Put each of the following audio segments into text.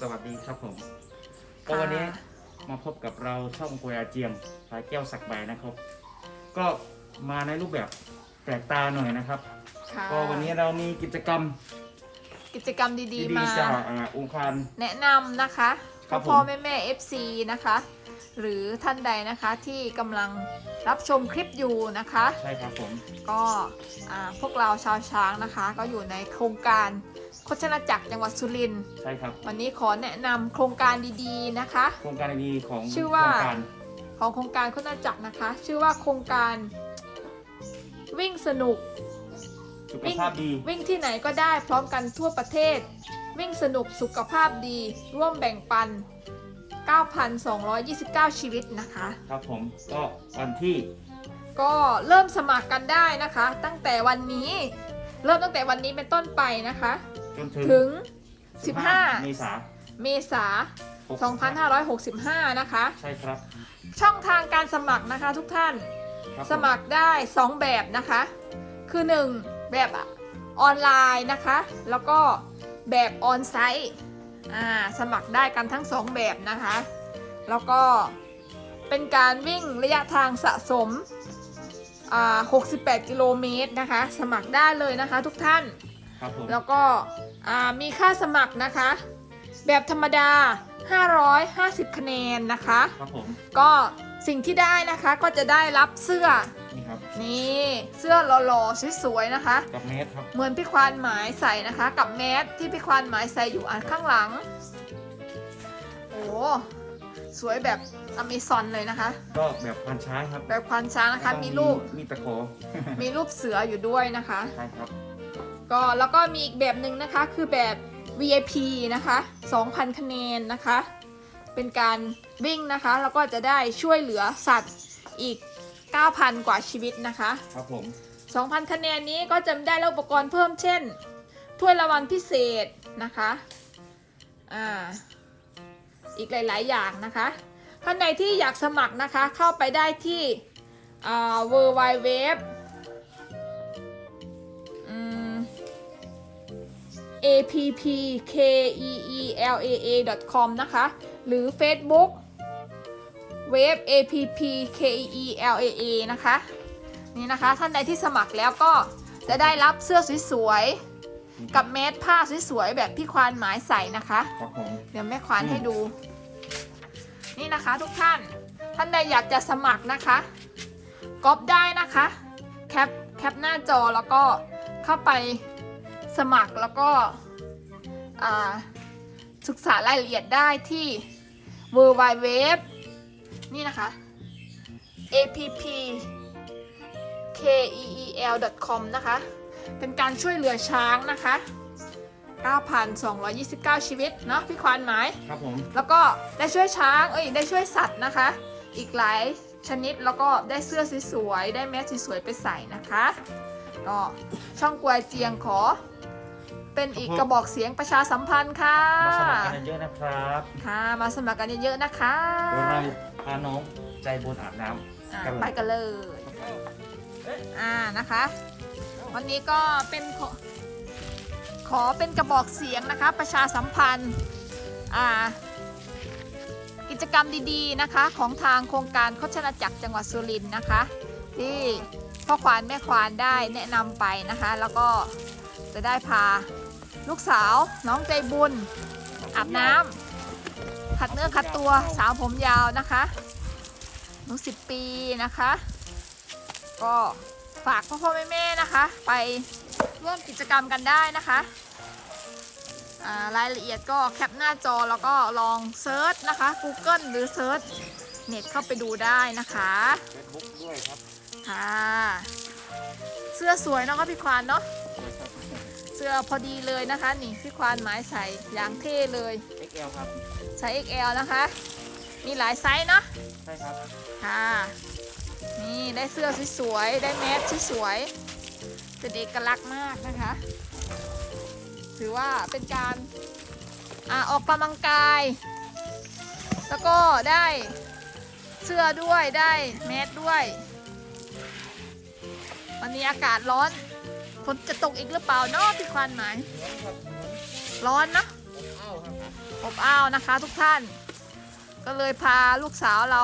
สวัสดีครับผม ก็วันนี้มาพบกับเราช่องกวยอาเจียมสายแก้วสักใบนะครับ ก็มาในรูปแบบแปลกตาหน่อยนะครับ ค่ะก็วันนี้เรามีกิจกรรมกิจกรรมดีดีๆมา ๆจากอ่าองค์การ แนะนำนะคะครับพ่อผมแม่แม่ FC นะคะ หรือท่านใดนะคะที่กำลัง รับชมคลิปอยู่นะคะ ใช่ครับผม ก็อ่าพวกเราชาวช้างนะคะ ก็อยู่ในโครงการโคชนาจักรจังหวัดสุรินทร์ใช่ครับ วันนี้ขอแนะนำโครงการดีๆนะคะ โครงการดีๆของชื่อว่าโครงการของโครงการโคชนาจักรนะคะ ชื่อว่าโครงการวิ่งสนุกสุขภาพดีวิ่งที่ไหนก็ได้พร้อมกันทั่วประเทศ วิ่งสนุกสุขภาพดี ร่วมแบ่งปัน 9,229 ชีวิตนะคะ ครับผมก็วันที่ก็เริ่มสมัครกันได้นะคะ ตั้งแต่วันนี้เริ่มตั้งแต่วันนี้เป็นต้นไปนะคะ จนถึงถึงเม15ษาเมษา 2565 นะคะ ใช่ครับช่องทางการสมัครนะคะทุกท่าน ครับผสมัครได้ 2 แบบนะคะ คือ 1 แบบออนไลน์นะคะ แล้วก็แบบออนไซต์ อ่าสมัครได้กันทั้ง 2 แบบนะคะ แล้วก็เป็นการวิ่งระยะทางสะสมอ่า68 กิโลเมตรนะคะ สมัครได้เลยนะคะทุกท่าน ครับผมแล้วก็อ่ามีค่าสมัครนะคะ แบบธรรมดา 550 คะแนนนะคะ ครับผมก็สิ่งที่ได้นะคะก็จะได้รับเสื้อ นี่ครับนี่เสื้อหล่อๆสวยๆนะคะ กับเมตรครับ เหมือนพี่ควานหมายใส่นะคะ กับแมสที่พี่ควานหมายใส่อยู่อันข้างหลัง โอ้สวยแบบอเมซอนเลยนะคะ ก็แบบพันช้างครับแบบควานช้างนะคะแล้วก็มีรูปมีตะขอมีรูปเสืออยู่ด้วยนะคะ ใช่ครับ ก็แล้วก็มีอีกแบบหนึ่งนะคะคือแบบ VIP นะคะ 2,000 คะแนนนะคะ เป็นการวิ่งนะคะ แล้วก็จะได้ช่วยเหลือสัตว์อีก 9,000 กว่าชีวิตนะคะ ครับผม 2,000 คะแนนนี้ก็จะได้รับอุปกรณ์เพิ่มเช่น ถ้วยรางวัลพิเศษนะคะ อ่า อีกหลาย ๆ อย่างนะคะท่านใดที่อยากสมัครนะคะเข้าไปได้ที่อ่า w w w อืม appkeeaa.com นะคะ หรือ Facebook เว็บ appkeeaa นะคะ นี่นะคะ ท่านใดที่สมัครแล้วก็จะได้รับเสื้อสวยๆ กับแมสผ้าสวยๆ แบบพี่ควานหมายใส่นะคะ ครับผมเดี๋ยวแม่ควานให้ดู นี่นะคะทุกท่าน ท่านใดอยากจะสมัครนะคะก๊อปได้นะคะ แคป แคปหน้าจอแล้วก็เข้าไปสมัครแล้วก็อ่าศึกษารายละเอียดได้ที่ w w w นี่นะคะ app keel.com นะคะ เป็นการช่วยเหลือช้างนะคะ 9,229 ชีวิตเนาะพี่ควานหมาย ครับผม แล้วก็ได้ช่วยช้าง เอ้ย ได้ช่วยสัตว์นะคะ อีกหลายชนิด แล้วก็ได้เสื้อสวยๆ ได้แมสสวยๆ ไปใส่นะคะ ก็ช่องกวยเจียงขอ เป็นอีกกระบอกเสียงประชาสัมพันธ์ค่ะ มาสมัครกันเยอะๆนะครับค่ะมาสมัครกันเยอะๆนะคะเดี๋ยวเราพาน้องใจบุญอาบน้อะกันเลยไปกันเลยอ่านะคะ วันนี้ก็เป็นขอขอเป็นกระบอกเสียงนะคะ ประชาสัมพันธ์อ่ากิจกรรมดีๆนะคะ ของทางโครงการโคชนาจักรจังหวัดสุรินทร์นะคะ ที่พ่อควานแม่ควานได้แนะนำไปนะคะ แล้วก็จะได้พา ลูกสาวน้องใจบุญ อาบน้ำขัดเนื้อขัดตัวสาวผมยาวนะคะหนูสิบปีนะคะ ก็ฝากพ่อพ่อแม่แม่ๆนะคะ ไปร่วมกิจกรรมกันได้นะคะอ่ารายละเอียดก็แคปหน้าจอแล้วก็ลองเซิร์ชนะคะ Google หรือเซิร์ชเน็ตเข้าไปดูได้นะคะำเฟซบุ๊กด้วยครับค่ะเสื้อสวยเนาะคะพี่ควานเนาะเสื้อพอดีเลยนะคะ นี่พี่ควานหมายใส่อย่างเท่เลย XL ครับใส่ XL นะคะ มีหลายไซส์เนาะ ใช่ครับ ค่ะ นี่ได้เสื้อสวยๆ ได้แมสสวยๆ เป็นเอกลักษณ์มากนะคะ ถือว่าเป็นการอาออกกำลังกาย แล้วก็ได้เสื้อด้วย ได้แมสด้วย วันนี้อากาศร้อน ฝนจะตกอีกหรือเปล่าเนาะพี่ควานหมายร้อนเนอะอ้าวครับอบอ้าวนะคะทุกท่าน ก็เลยพาลูกสาวเรา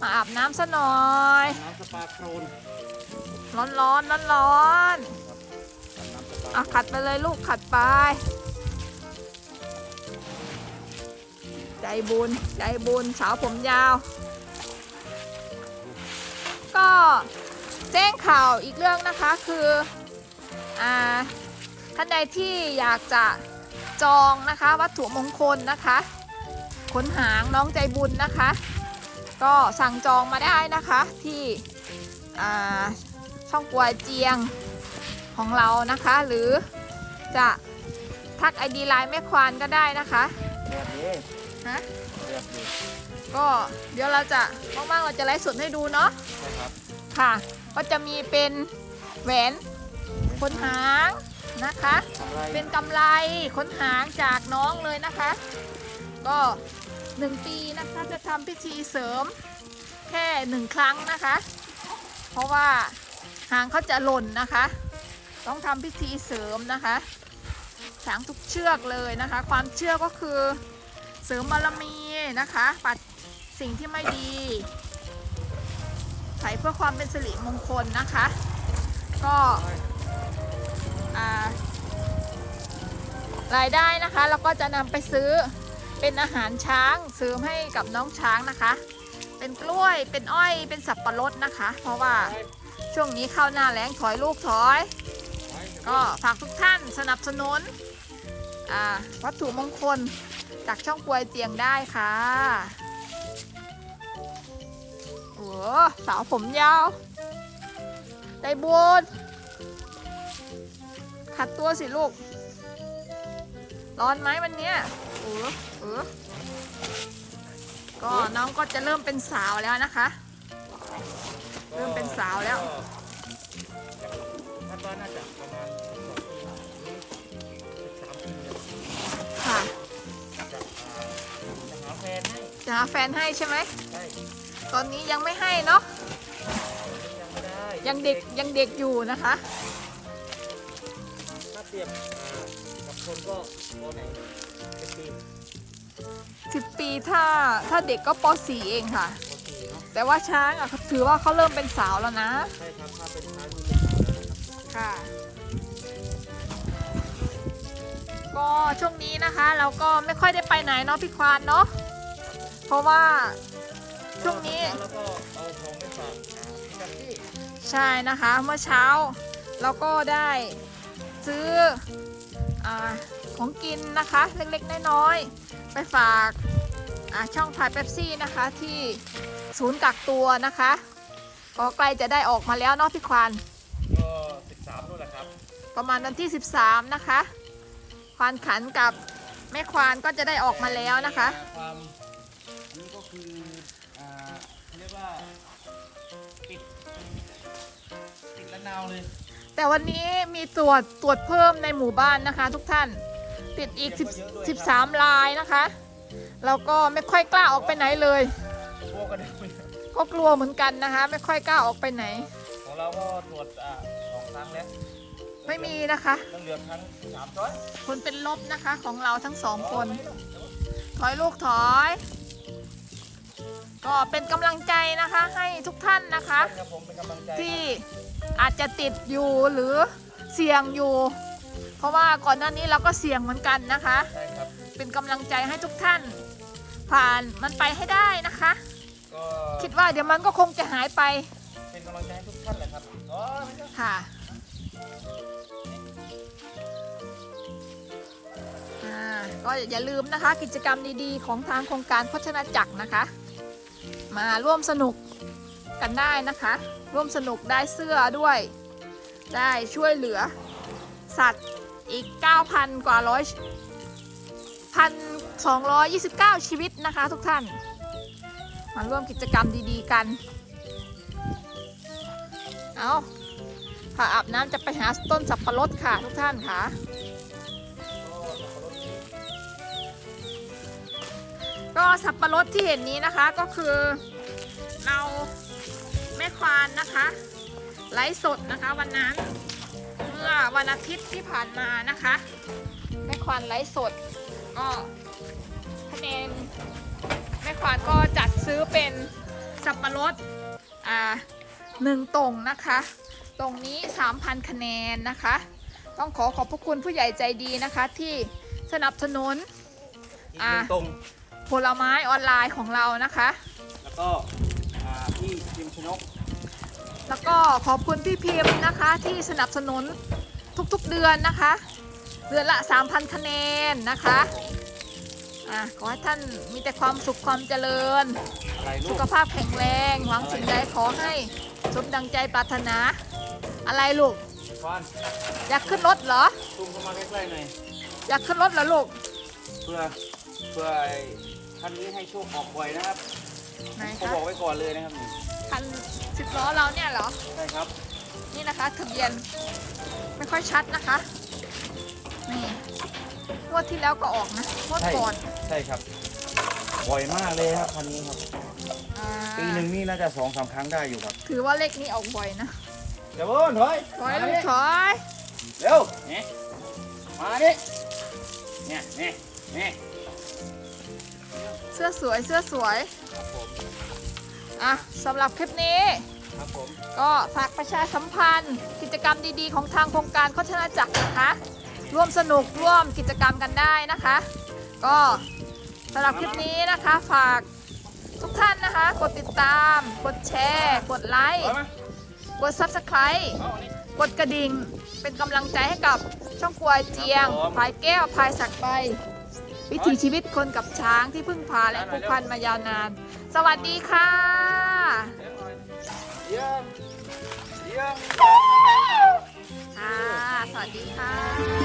มาอาบน้ำซะหน่อยน้ำสปาโครนร้อนร้อนร้อนร้อนน้ำสปาๆอะขัดไปเลยลูกขัดไป ใจบุญใจบุญสาวผมยาว ก็แจ้งข่าวอีกเรื่องนะคะคืออ่า ท่านใดที่อยากจะจองนะคะ วัตถุมงคลนะคะขนหางน้องใจบุญนะคะ ก็สั่งจองมาได้นะคะที่อ่าช่องกวยเจียงของเรานะคะ หรือจะทักไอดีไลน์แม่ควานก็ได้นะคะแบบนี้ฮะแบบนี้ก็เดี๋ยวเราจะว่างๆเราจะไลฟ์สดให้ดูเนาะใช่ครับค่ะ ก็จะมีเป็นแหวน ขนหางนะคะอะไรเป็นกำไรขนหางจากน้องเลยนะคะ ก็หนึ่งปีนะคะจะทำพิธีเสริมแค่หนึ่งครั้งนะคะ เพราะว่าหางเขาจะหล่นนะคะ ต้องทำพิธีเสริมนะคะช้างทุกเชือกเลยนะคะ ความเชื่อก็คือเสริมบารมีนะคะ ปัดสิ่งที่ไม่ดีใส่เพื่อความเป็นสิริมงคลนะคะ ก็อ่า รายได้นะคะเราก็จะนำไปซื้อเป็นอาหารช้างเสริมให้กับน้องช้างนะคะ เป็นกล้วยเป็นอ้อยเป็นสับปะรดนะคะ เพราะว่าช่วงนี้เข้าหน้าแล้งถอยลูกถอย ก็ฝากทุกท่านสนับสนุนวัตถุมงคลจากช่องกวยเตียงได้ค่ะโอ้สาวผมยาว ได้บุญ ขัดตัวสิลูก ร้อนไหมวันเนี้ยเออเออก็น้องก็จะเริ่มเป็นสาวแล้วนะคะ เริ่มเป็นสาวแล้วคาดว่าน่าจะประมาณสามปีค่ะจะอ่าจะหาแฟนให้จะหาแฟนให้ใช่ไหมใช่ตอนนี้ยังไม่ให้เนาะยังไม่ได้ยังเด็กยังเด็กอยู่นะคะ ถ้าเปรียบอ่ากับคนก็ปไหนเป็นปี10ปีถ้าถ้าเด็กก็ป .4 เองค่ะ ปสี่เนาะแต่ว่าช้างอะถือว่าเขาเริ่มเป็นสาวแล้วนะ ใช่ครับถ้าเป็นช้างมีเป็นสาวแล้วนะครับค่ะ ก็ช่วงนี้นะคะ เราก็ไม่ค่อยได้ไปไหนเนาะพี่ควานเนาะเพราะว่าช่วงนี้ แล้วก็เอาของไปฝากอ่าพี่กัปปี้ ใช่นะคะ เมื่อเช้าเราก็ได้ ซื้ออาของกินนะคะเล็กๆน้อยๆไปฝากอ่าช่องพายเป๊ปซี่นะคะที่ศูนย์กักตัวนะคะก็ใกล้จะได้ออกมาแล้วเนาะพี่ควานก็สิบสามนู่นแหละครับประมาณวันที่ 13 นะคะ ควานขันกับแม่ควานก็จะได้ออกมาแล้วนะคะความอันนี้ก็คืออ่าเรียกว่าติดติดละนาวเลย แต่วันนี้มีตรวจตรวจเพิ่มในหมู่บ้านนะคะ ทุกท่าน ติดอีก10 13รายนะคะแล้วก็ไม่ค่อยกล้าออกไปไหนเลยพวกกันได้ไหมก็กลัวเหมือนกันนะคะ ไม่ค่อยกล้าออกไปไหน ของเราก็ตรวจอ่าสองครั้งแล้วไม่มีนะคะต้องเหลือครั้งสามร้อยคนเป็นลบนะคะของเราทั้งสองคน ถอยลูกถอย ก็เป็นกำลังใจนะคะให้ทุกท่านนะคะ ครับผมเป็นกำลังใจที่อาจจะติดอยู่หรือเสี่ยงอยู่ เพราะว่าก่อนหน้านี้เราก็เสี่ยงเหมือนกันนะคะ ใช่ครับ เป็นกำลังใจให้ทุกท่าน ผ่านมันไปให้ได้นะคะ ก็คิดว่าเดี๋ยวมันก็คงจะหายไปเป็นกำลังใจให้ทุกท่านแหละครับอ๋อไม่ใช่ค่ะอ่าก็อย่าลืมนะคะ กิจกรรมดีๆ ของทางโครงการพัฒนาจักรนะคะ มาร่วมสนุกกันได้นะคะ ร่วมสนุกได้เสื้อด้วย ได้ช่วยเหลือ สัตว์อีก 9,000 กว่าร้อยพันสองร้อยยี่สิบเก้าชีวิตนะคะทุกท่าน มาร่วมกิจกรรมดีๆกัน เอาพาอาบน้ำจะไปหาต้นสับปะรดค่ะทุกท่านค่ะ ก็สับปะรดที่เห็นนี้นะคะก็คือเราแม่ควานนะคะไลฟ์สดนะคะวันนั้นเมื่อวันอาทิตย์ที่ผ่านมานะคะแม่ควานไลฟ์สดก็คะแนนแม่ขวานก็จัดซื้อเป็นสับปะรดอ่าหนึ่งตรงนะคะ ตรงนี้ 3,000 คะแนนนะคะ ต้องขอขอบพระคุณผู้ใหญ่ใจดีนะคะที่สนับสนุนอ่าหนึ่งตรง ผลไม้ออนไลน์ของเรานะคะ แล้วก็อ่าพี่พิมพ์ชนก แล้วก็ขอบคุณพี่พิมพ์นะคะที่สนับสนุนทุกๆเดือนนะคะ เดือนละ 3,000คะแนนนะคะอะขอให้ท่านมีแต่ความสุขความเจริญ อะไรลูสุกขภาพแข็งแรง หวังสิ่งใดขอให้สมดังใจปรารถนา อะไรลูก ฟานอยากขึ้นรถเหรอ ซูมเข้ามาใกล้ๆหน่อยอยากขึ้นรถเหรอลูก เพื่อเพื่อไอ้ คันนี้ให้โชคออกบ่อยนะครับไหนเขาคะบอกไว้ก่อนเลยนะครับนี่คันสิบล้อเราเนี่ยเหรอ ใช่ครับนี่นะคะทะเบียนไม่ค่อยชัดนะคะนี่งวดที่แล้วก็ออกนะงวดใช่ก่อนใช่ครับ บ่อยมากเลยครับคันนี้ครับ อ่าปีหนึ่งนี่น่าจะสองสามครั้งได้อยู่ครับถือว่าเลขนี้ออกบ่อยนะเดี๋ยวบนถอยถอยมาลูดิกถอยเร็วเนี่ยมาดิเนี่ยเนี่ยเนี่ย เสื้อสวยเสื้อสวยครับผมอะสำหรับคลิปนี้ ครับผมก็ฝากประชาสัมพันธ์ กิจกรรมดีๆ ของทางโครงการโฆษณาจักรนะคะร่วมสนุกร่วมกิจกรรมกันได้นะคะ ก็สำหรับคลิปนี้นะคะฝากทุกท่านนะคะ กดติดตาม กดแชร์ กดไลค์เอาไหมกด Subscribe เอาอันนี้กดกระดิ่ง เป็นกำลังใจให้กับช่องครัวเจียงครับผมพายแก้วพายสักใบ วิถีชีวิตคนกับช้างที่พึ่งพาและผูกพันมายาวนาน สวัสดีค่ะเยี่ยมเยี่ยมค่ะสวัสดีค่ะ